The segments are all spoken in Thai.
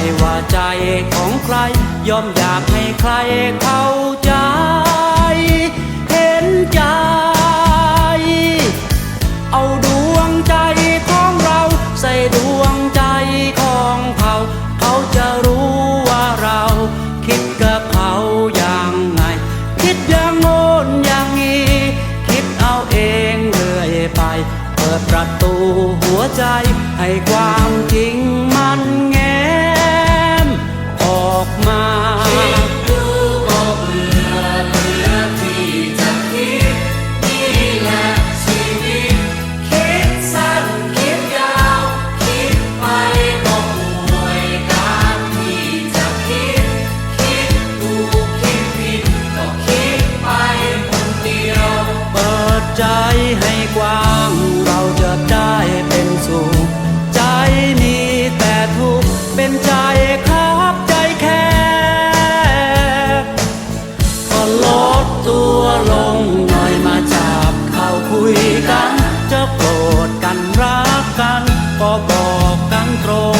ไม่ว่าใจของใคร ยอมอยากให้ใครเข้าใจ เห็นใจ เอาดวงใจของเราใส่ดวงใจของเขาเขาจะรู้ว่าเรา คิดกับเขาอย่างไง คิดอย่างโน้ย่างี้ คิดเอาเองเลยไป เปิดประตูหัวใจให้ความจริงมัน ลดตัวลงหน่อยมาจับเข้าคุยกัน จะโกรธกันรักกัน ก็บอกกันตรง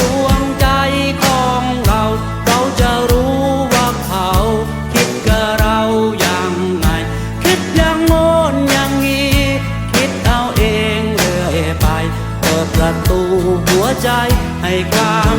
ดวงใจของเรา เราจะรู้ว่าเขาคิดกับเราอย่างไง คิดอย่างโน้ย่างี้ คิดเอาเองเรื่อยไป เปิดประตูหัวใจให้ก้า